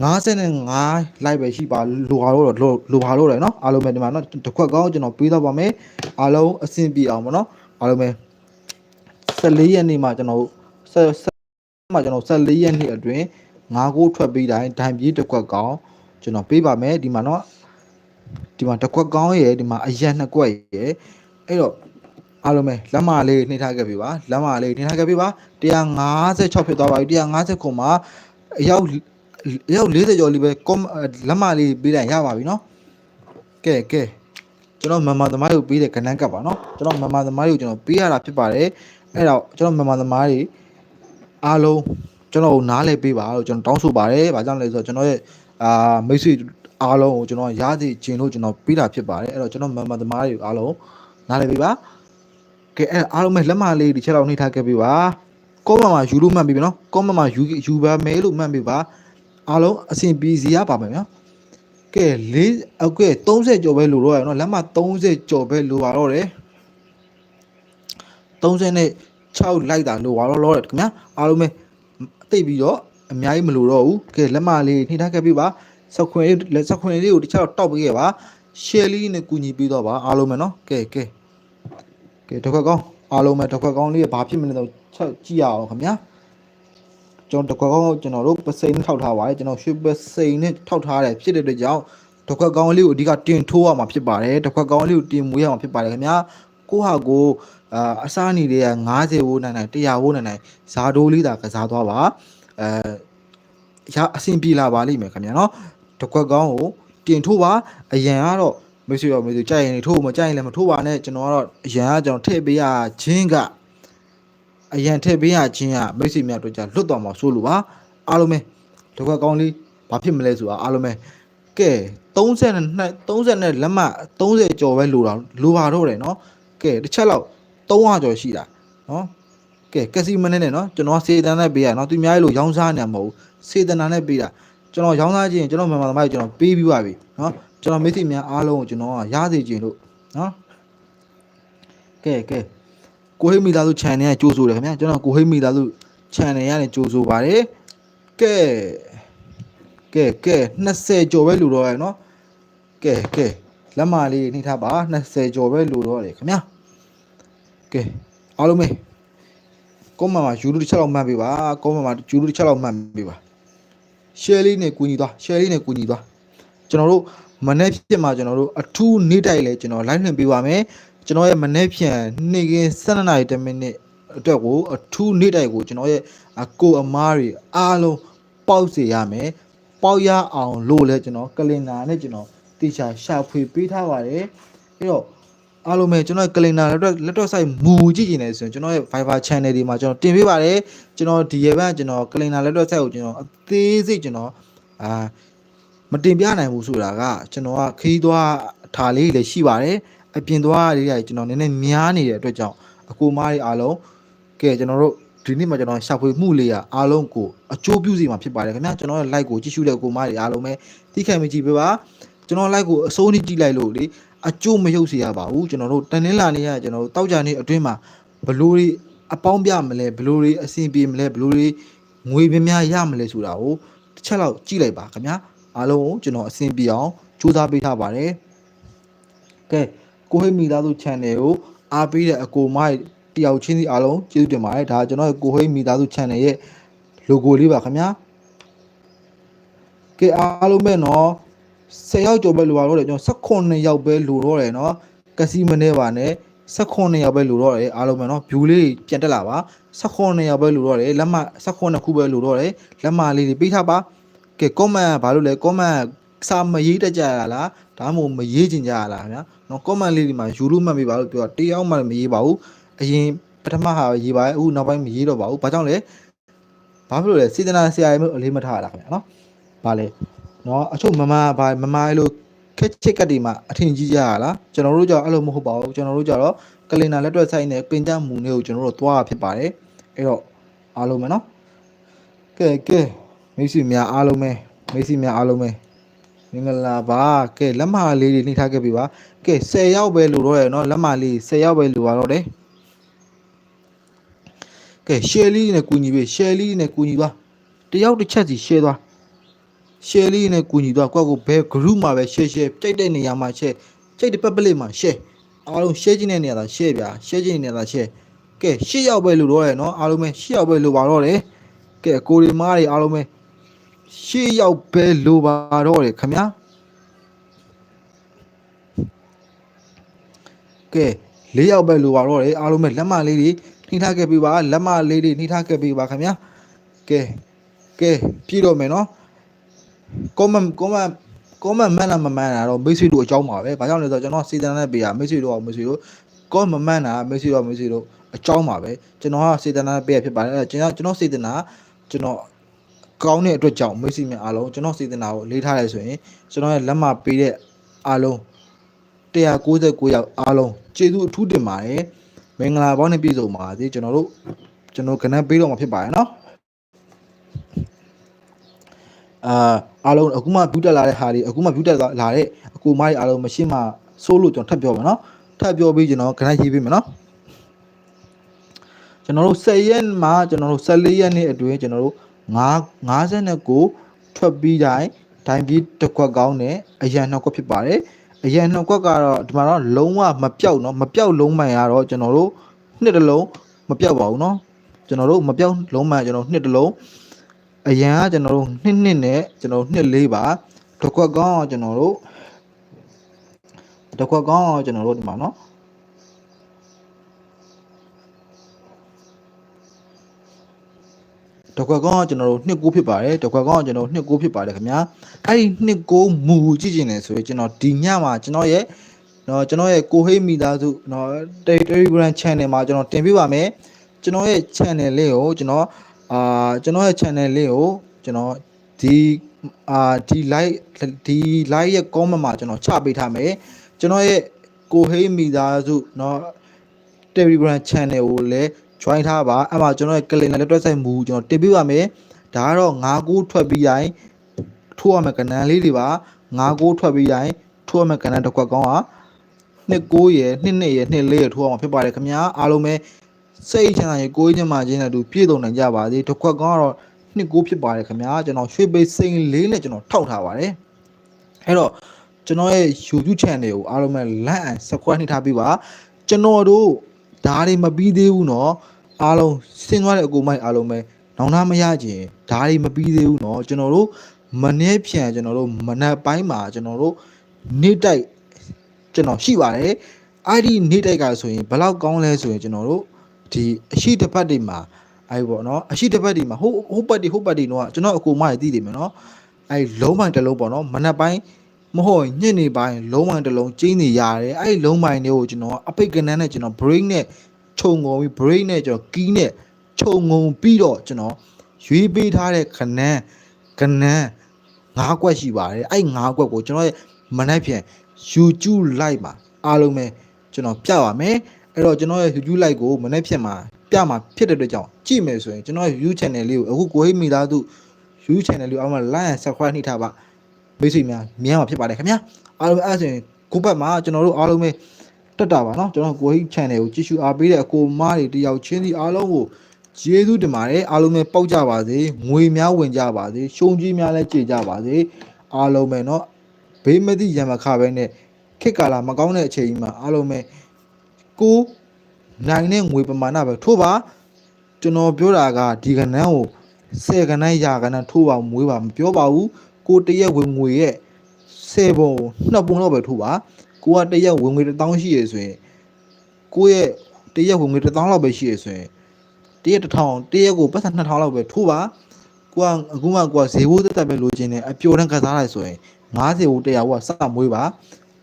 55 like ပဲရှိပါလိုပါတော့လိုပါတော့တယ်เนาะအားလုံးပဲဒီမှာเนาะတစ်ခွက်ကောင်းကျွန်တော်ပေးတော့ပါမယ်အားလုံးအဆင်ပြေအောင်ပေါ့เนาะအားလုံးပဲ14ရက်နေ့မှာကျွန်တော်ဆက်မှာကျွန်တော်14ရက်နေ့အတွင်း5ကိုထွက်ပေးတိုင်းဒိုင်ပြေးတစ်ခွက်ကောင်းကျွန်တော်ပေးပါမယ်ဒီမှာเนาะဒီမှာတစ်ခွက်ကောင်းရယ်ဒီမှာအရက်နှစ်ခွက်ရယ်အဲ့တော့ အားလုံးပဲလက်မလေးနှိမ့်ထားခဲ့ပြီပါလက်မလေးနှိမ့်ထားခဲ့ပြီပါ156ဖြစ်သွားပါပြီ150ခုမှာအယောက် ရုပ်40ကျော်လေးပဲကောလက်မလေးပေးလိုက်ရပါပြီနော်ကဲကဲကျွန်တော်မမသမားတွေကိုပေးတဲ့ကဏ္ဍကပ်ပါနော်ကျွန်တော်မမသမားတွေကိုကျွန်တော်ပေးရတာဖြစ်ပါတယ်အဲ့တော့ကျွန်တော်မမသမားတွေအားလုံးကျွန်တော်နားလဲပေးပါလို့ကျွန်တော်တောင်းဆိုပါတယ်ဘာကြောင့်လဲဆိုတော့ကျွန်တော်ရဲ့အာမိတ်ဆွေအားလုံးကိုကျွန်တော်ရသည်ကျင်လို့ကျွန်တော်ပေးတာဖြစ်ပါတယ်အဲ့တော့ကျွန်တော်မမသမားတွေအားလုံးနားလဲပေးပါကဲအဲ့အားလုံးပဲလက်မလေးဒီချက်တော့နှိပ်ထားခဲ့ပေးပါကောမမှာယူလို့မှတ်ပြီနော်ကောမမှာယူယူပါမယ်လို့မှတ်ပြီပါ အားလုံးအဆင်ပြေစီရပါမယ်ဗျာကဲ၄အကွဲ30ကျော်ပဲလိုတော့ရအောင်နော်လက်မ30ကျော်ပဲလိုပါတော့တယ်30နဲ့6လိုက်တာလိုပါတော့လောတယ်ခင်ဗျာအားလုံးပဲတိတ်ပြီးတော့အများကြီးမလိုတော့ဘူးကဲလက်မလေးနှိမ့်ထားခဲ့ပြပါစခွင်လေးစခွင်လေးကိုတခြားတော့တောက်ပေးခဲ့ပါ share လေးနဲ့ကူညီပေးတော့ပါအားလုံးပဲနော်ကဲကဲကဲတစ်ခွက်ကောင်းအားလုံးပဲတစ်ခွက်ကောင်းလေးဘာဖြစ်မလဲတော့ချက်ကြည့်ရအောင်ခင်ဗျာ ကျွန်တော်တကွက်ကောင်းကျွန်တော်တို့ပစိန်ထောက်ထားပါတယ်ကျွန်တော်ရွှေပစိန်နဲ့ထောက်ထားတယ်ဖြစ်တဲ့အတွက်ကြောင့်တကွက်ကောင်းလေးကိုအဓိကတင်ထိုးရမှာဖြစ်ပါတယ်တကွက်ကောင်းလေးကိုတင်မွေးရမှာဖြစ်ပါတယ်ခင်ဗျာကိုဟာကိုအာအစားအနေတွေက90ဝိုးနိုင်နိုင်100ဝိုးနိုင်နိုင်ဇာဒိုးလေးသာကစားသွားပါအဲရအဆင်ပြေလာပါလိမ့်မယ်ခင်ဗျာနော်တကွက်ကောင်းကိုတင်ထိုးပါအရန်ကတော့မေးစီရောမေးစီကြိုက်ရင်ထိုးမကြိုက်ရင်လည်းမထိုးပါနဲ့ကျွန်တော်ကတော့အရန်ကကျွန်တော်ထည့်ပေးရချင်းက အရန်ထည့်ပေးရခြင်းကမိတ်ဆွေများတို့ကြလွတ်တော်မှာဆိုလို့ပါအားလုံးပဲတစ်ခွက်ကောင်းလေးဘာဖြစ်မလဲဆိုတာအားလုံးပဲကဲ32 30နဲ့လက်မှတ်30ကျော်ပဲလိုတာလိုပါတော့တယ်เนาะကဲတစ်ချက်လောက်300ကျော်ရှိတာเนาะကဲကက်စီမနဲ့နဲ့เนาะကျွန်တော်စေတနာနဲ့ပေးရเนาะသူများကြီးလို့ရောင်းစားနေမှာမဟုတ်ဘူးစေတနာနဲ့ပေးတာကျွန်တော်ရောင်းစားခြင်းကျွန်တော်မြန်မာသမားကြီးကျွန်တော်ပေးပြီးပါပြီเนาะကျွန်တော်မိတ်ဆွေများအားလုံးကိုကျွန်တော်ကရစေခြင်းလို့เนาะကဲကဲ ကိုဟိတ်မီလာစု channel ကကြိုးဆိုတယ်ခင်ဗျာကျွန်တော်ကိုဟိတ်မီလာစု channel ကနေကြိုးဆိုပါတယ်ကဲကဲကဲ20ကျော်ပဲလူတော့ရယ်နော်ကဲကဲလက်မလေးနှိထားပါ20ကျော်ပဲလူတော့ရယ်ခင်ဗျာကဲအားလုံးပဲကွန်မန်မှာယူလူတစ်ချက်လောက်မှတ်ပေးပါကွန်မန်မှာယူလူတစ်ချက်လောက်မှတ်ပေးပါ share လေးနဲ့ကူညီသွား share လေးနဲ့ကူညီသွားကျွန်တော်တို့မနေ့ဖြစ်မှာကျွန်တော်တို့အထူးနေ့တိုက်လဲကျွန်တော် live လွှင့်ပေးပါမယ် ကျွန်တော်ရဲ့မနေ့ဖြန်နေ့ကင်း7နာရီ10မိနစ်အတွက်ကိုအထူးနေ့တိုက်ကိုကျွန်တော်ရဲ့အကိုအမားတွေအားလုံးပေါက်စေရမယ်ပေါက်ရအောင်လို့လဲကျွန်တော်ကလင်နာနဲ့ကျွန်တော်တေချာရှာဖွေပေးထားပါတယ်အဲ့တော့အားလုံးပဲကျွန်တော်ကလင်နာလက်တော့လက်တော့ site မူကြည့်ကျင်နေဆိုရင်ကျွန်တော်ရဲ့ Viber channel ဒီမှာကျွန်တော်တင်ပေးပါတယ်ကျွန်တော်ဒီရဲ့ဘက်ကျွန်တော်ကလင်နာလက်တော့ site ကိုကျွန်တော်အသေးစိတ်ကျွန်တော်အာမတင်ပြနိုင်ဘူးဆိုတာကကျွန်တော်ကခီးသွားထားလေးလည်းရှိပါတယ် အပြင်သွားလေးတွေကျွန်တော်နည်းနည်းများနေတဲ့အတွက်ကြောင့်အကူမားတွေအားလုံးကဲကျွန်တော်တို့ဒီနေ့မှာကျွန်တော်ရှာဖွေမှုလေးရအားလုံးကိုအကျိုးပြုစီမှာဖြစ်ပါတယ်ခင်ဗျာကျွန်တော်ရဲ့ like ကိုကြည့်ရှုတဲ့အကူမားတွေအားလုံးပဲသိခံမကြည့်ပေးပါကျွန်တော် like ကိုအစိုးရကြည့်လိုက်လို့လေအကျိုးမရုပ်စေရပါဘူးကျွန်တော်တို့တနင်္လာနေ့ကကျွန်တော်တို့တောက်ကြနေ့အတွင်းမှာဘလို့တွေအပေါင်းပြမလဲဘလို့တွေအဆင်ပြေမလဲဘလို့တွေငွေများများရမလဲဆိုတာကိုတစ်ချက်လောက်ကြည့်လိုက်ပါခင်ဗျာအားလုံးကိုကျွန်တော်အဆင်ပြေအောင်ကြိုးစားပေးထားပါတယ်ကဲ ကိုဟိမိသားစု channel ကိုအားပေးတဲ့အကိုမတယောက်ချင်းစီအားလုံးကျေးဇူးတင်ပါတယ်ဒါကျွန်တော်ရဲ့ကိုဟိမိသားစု channel ရဲ့ logo လေးပါခင်ဗျာကဲအားလုံးပဲနော်10ယောက်ကျော်ပဲလိုပါတော့တယ်ကျွန်တော်18ယောက်ပဲလိုတော့တယ်နော်ကစီမနေပါနဲ့18ယောက်ပဲလိုတော့တယ်အားလုံးပဲနော် view လေးပြန်တက်လာပါ18ယောက်ပဲလိုတော့တယ်လက်မ18ခုပဲလိုတော့တယ်လက်မလေးတွေပေးထားပါကဲ comment ဘာလို့လဲ comment စာမရေးတတ်ကြရလားဒါမှမဟုတ်မရေးချင်ကြရလားခင်ဗျာ နော် comment လေးဒီမှာယူလို့မှတ်ပေးပါလို့ပြောတယောက်မှမရေးပါဘူးအရင်ပထမဟာရေးပါအခုနောက်ပိုင်းမရေးတော့ပါဘူးဘာကြောင့်လဲဘာဖြစ်လို့လဲစေတနာဆရာရဲ့အလေးမထားရတာခင်ဗျာနော်ဘာလဲနော်အချို့မမဘာမမလို့ခက်ချစ်ကတ်ဒီမှာအထင်ကြီးကြရလားကျွန်တော်တို့ကြောင့်အဲ့လိုမဟုတ်ပါဘူးကျွန်တော်တို့ကြတော့ကလင်နာလက်တွက်ဆိုင်နဲ့ပင်တတ်မူမျိုးကိုကျွန်တော်တို့သွားရဖြစ်ပါတယ်အဲ့တော့အားလုံးပဲနော်ကဲကဲမိတ်ဆွေများအားလုံးပဲမိတ်ဆွေများအားလုံးပဲ မင်္ဂလာပါကဲလက်မလေးတွေနှိထားခဲ့ပြီပါကဲ10ယောက်ပဲလိုတော့ရယ်နော်လက်မလေး10ယောက်ပဲလိုပါတော့တယ်ကဲ share လေးနဲ့ကူညီပေး share လေးနဲ့ကူညီသွားတယောက်တစ်ချက်စီ share သွား share လေးနဲ့ကူညီသွားကိုယ့်ကိုဘယ် group မှာပဲ share share ကြိုက်တဲ့နေရာမှာ share ကြိုက်တဲ့ public မှာ share အားလုံး share ခြင်းတဲ့နေရာသာ share ဗျာ share ခြင်းတဲ့နေရာသာ share ကဲ10ယောက်ပဲလိုတော့ရယ်နော်အားလုံးပဲ10ယောက်ပဲလိုပါတော့တယ်ကဲကိုရီမားတွေအားလုံးပဲ 10ယောက်ပဲလိုပါတော့တယ်ခင်ဗျာကဲ၄ယောက်ပဲလိုပါတော့တယ်အားလုံးပဲလက်မလေးတွေနှိထားခဲ့ပြီပါလက်မလေးတွေနှိထားခဲ့ပြီပါခင်ဗျာကဲကဲပြည့်တော့မယ်နော် comment comment comment မှန်လားမမှန်လားတော့မိတ်ဆွေတို့အကြောင်းပါပဲ။ဘာကြောင့်လဲဆိုတော့ကျွန်တော်စေတနာနဲ့ပေးရမိတ်ဆွေတို့ကမိတ်ဆွေတို့ comment မမှန်တာမိတ်ဆွေတို့ကမိတ်ဆွေတို့အကြောင်းပါပဲ။ကျွန်တော်ကစေတနာနဲ့ပေးရဖြစ်ပါတယ်။အဲကျွန်တော်ကျွန်တော်စေတနာကျွန်တော် ကောင်းတဲ့အတွက်ကြောင့်မိတ်ဆွေများအားလုံးကျွန်တော်စေတနာကိုလေးထားရဲဆိုရင်ကျွန်တော်ရဲ့လက်မပေးတဲ့အားလုံး199ယောက်အားလုံးကျေးဇူးအထူးတင်ပါတယ်။မင်္ဂလာပေါင်းနဲ့ပြည့်စုံပါစေကျွန်တော်တို့ကျွန်တော်ကနန်းပေးတော့မှာဖြစ်ပါတယ်နော်။အာအားလုံးအခုမှ view တက်လာတဲ့ဟာတွေအခုမှ view တက်လာတဲ့အကူမကြီးအားလုံးမရှင်းမှစိုးလို့ကျွန်တော်ထပ်ပြောမယ်နော်ထပ်ပြောပြီးကျွန်တော်ခဏရေးပေးမယ်နော်ကျွန်တော်တို့10ရက်မှာကျွန်တော်တို့14ရက်နေ့အတွင်းကျွန်တော်တို့ 59ထွက်ပြီးတိုင်းဒိုင်ပြီးတစ်ခွက်ကောင်းနဲ့အရန်နှစ်ခွက်ဖြစ်ပါတယ်အရန်နှစ်ခွက်ကတော့ဒီမှာတော့လုံးဝမပြောက်เนาะမပြောက်လုံးမှန်ရတော့ကျွန်တော်တို့နှစ်တစ်လုံးမပြောက်ပါဘူးเนาะကျွန်တော်တို့မပြောက်လုံးမှန်ကျွန်တော်နှစ်တစ်လုံးအရန်ကကျွန်တော်တို့နှစ်နှစ်နဲ့ကျွန်တော်တို့နှစ်လေးပါတစ်ခွက်ကောင်းကကျွန်တော်တို့တစ်ခွက်ကောင်းကကျွန်တော်တို့ဒီမှာเนาะ တခွက်ကောင်းကကျွန်တော်တို့နှစ်ကိုဖြစ်ပါတယ်တခွက်ကောင်းကကျွန်တော်တို့နှစ်ကိုဖြစ်ပါတယ်ခင်ဗျာအဲ့ဒီနှစ်ကိုမူကြည့်ကျင်တယ်ဆိုရင်ကျွန်တော်ဒီညမှာကျွန်တော်ရဲ့နော်ကျွန်တော်ရဲ့ကိုဟိမိသားစုနော် Telegram channel မှာကျွန်တော်တင်ပြပါမယ်ကျွန်တော်ရဲ့ channel လေးကိုကျွန်တော်အာကျွန်တော်ရဲ့ channel လေးကိုကျွန်တော်ဒီအာဒီ like ဒီ like ရဲ့ comment မှာကျွန်တော်ချပေးထားမယ်ကျွန်တော်ရဲ့ကိုဟိမိသားစုနော် Telegram channel ကိုလည်း join ထားပါအဲ့မှာကျွန်တော်ရဲ့ calendar လက်တွဲဆိုင်မူကျွန်တော်တင်ပြပါမယ်ဒါကတော့9ကိုထွက်ပြီးတိုင်းထိုးရမယ်ကဏ္ဍလေးတွေပါ9ကိုထွက်ပြီးတိုင်းထိုးရမယ်ကဏ္ဍတစ်ခွက်ကောင်းอ่ะနှစ်9ရယ်နှစ်နှစ်ရယ်နှစ်လေးရယ်ထိုးအောင်ဖြစ်ပါတယ်ခင်ဗျာအားလုံးပဲစိတ်ချမ်းသာရေကိုယ်ချင်းမှချင်းနဲ့တူပြည့်စုံနိုင်ကြပါစေတစ်ခွက်ကောင်းကတော့နှစ်9ဖြစ်ပါတယ်ခင်ဗျာကျွန်တော်ရွှေပိတ်စိန်လေးနဲ့ကျွန်တော်ထောက်ထားပါတယ်အဲ့တော့ကျွန်တော်ရဲ့ YouTube channel ကိုအားလုံးပဲ like and subscribe နှိပ်ထားပေးပါကျွန်တော်တို့ ဒါတွေမပြီးသေးဘူးနော်အားလုံးဆင်းသွားတဲ့အကူမိုက်အားလုံးပဲနောင်နာမရခြင်းဒါတွေမပြီးသေးဘူးနော်ကျွန်တော်တို့မနေ့ဖြန်ကျွန်တော်တို့မနက်ပိုင်းမှာကျွန်တော်တို့နေ့တိုက်ကျွန်တော်ရှိပါတယ်အဲ့ဒီနေ့တိုက်ကဆိုရင်ဘယ်လောက်ကောင်းလဲဆိုရင်ကျွန်တော်တို့ဒီအရှိတစ်ပတ်တွေမှာအဲ့ပေါ့နော်အရှိတစ်ပတ်တွေမှာဟိုဟိုပတ်တွေဟိုပတ်တွေတော့ကျွန်တော်အကူမိုက်သိတယ်မယ်နော်အဲ့လုံးပိုင်းတစ်လုံးပေါ့နော်မနက်ပိုင်း မဟုတ်ရင်ညနေပိုင်းလုံးဝတစ်လုံးကျင်းနေရတယ်အဲ့ဒီလုံးပိုင်းတွေကိုကျွန်တော်အပိတ်ကနန်းနဲ့ကျွန်တော် break နဲ့ခြုံငုံပြီး break နဲ့ကျွန်တော် key နဲ့ခြုံငုံပြီးတော့ကျွန်တော်ရွေးပေးထားတဲ့ခနန်းကနန်း၅ကွက်ရှိပါတယ်အဲ့၅ကွက်ကိုကျွန်တော်ရဲ့မနေ့ဖြန် YouTube live မှာအားလုံးပဲကျွန်တော်ပြပါမယ်အဲ့တော့ကျွန်တော်ရဲ့ YouTube live ကိုမနေ့ဖြန်မှာပြမှာဖြစ်တဲ့အတွက်ကြောင့်ကြည့်မယ်ဆိုရင်ကျွန်တော်ရဲ့ YouTube channel လေးကိုအခုကိုဟိမိသားစု YouTube channel လေးကိုအားလုံး like and subscribe နှိပ်ထားပါ မိတ်ဆွေများမြင်မှာဖြစ်ပါတယ်ခင်ဗျာအားလုံးအဲ့ဒါဆိုရင်ကိုဘက်မှာကျွန်တော်တို့အားလုံးပဲတက်တာပါเนาะကျွန်တော်ကိုဟိ channel ကိုကြည့်ရှုအားပေးတဲ့အကိုမားတွေတယောက်ချင်းစီအားလုံးကိုကျေးဇူးတင်ပါတယ်အားလုံးပဲပေါက်ကြပါစေငွေများဝင်ကြပါစေရှုံးကြီးများလည်းကြေကြပါစေအားလုံးပဲเนาะဘေးမသိရံမခပဲနဲ့ခက်ကာလာမကောင်းတဲ့အချိန်ကြီးမှာအားလုံးပဲကိုနိုင်တဲ့ငွေပမာဏပဲထို့ပါကျွန်တော်ပြောတာကဒီကဏ္ဍကိုဆယ်ကဏ္ဍရာကဏ္ဍထိုးပါမွေးပါမပြောပါဘူး ကိုတရက်ဝင်ငွေရဲ့10ပုံနှစ်ပုံတော့ပဲထိုးပါကိုကတရက်ဝင်ငွေ1000ရှိရဆိုရင်ကိုရဲ့တရက်ဝင်ငွေ1000လောက်ပဲရှိရဆိုရင်တရက်1000တရက်ကိုပတ်စံ2000လောက်ပဲထိုးပါကိုကအခုမှကိုကဈေးဘိုးတက်တက်ပဲလိုချင်တယ်အပျော်တန်းကစားလိုက်ဆိုရင်90ဘိုး100ဘိုးကစမွေးပါ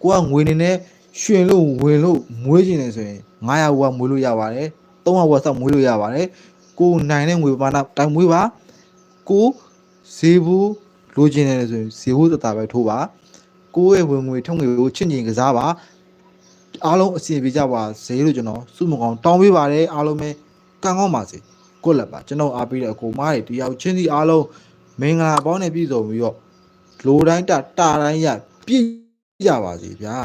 ကိုကငွေနေနဲ့ရွှင်လို့ဝင်လို့မွေးချင်တယ်ဆိုရင်900ဘိုးကမွေးလို့ရပါတယ်300ဘိုးကစမွေးလို့ရပါတယ်ကိုနိုင်တဲ့ငွေပမာဏတိုင်မွေးပါကိုဈေးဘိုး လိုချင်တယ်ဆိုရင်ဇီဝတတာပဲထိုးပါကိုယ့်ရဲ့ဝင်ငွေထုတ်ငွေကိုချင့်ချင်ကစားပါအားလုံးအစီအပြေကြပါဈေးလို့ကျွန်တော်စုမကောင်းတောင်းပေးပါတယ်အားလုံးပဲကံကောင်းပါစေကိုယ့်လက်ပါကျွန်တော်အားပေးတဲ့အကိုမားတွေတယောက်ချင်းစီအားလုံးမင်္ဂလာပေါင်းနဲ့ပြည့်စုံပြီးတော့လိုတိုင်းတတာတိုင်းရပြည့်ကြပါစေဗျာ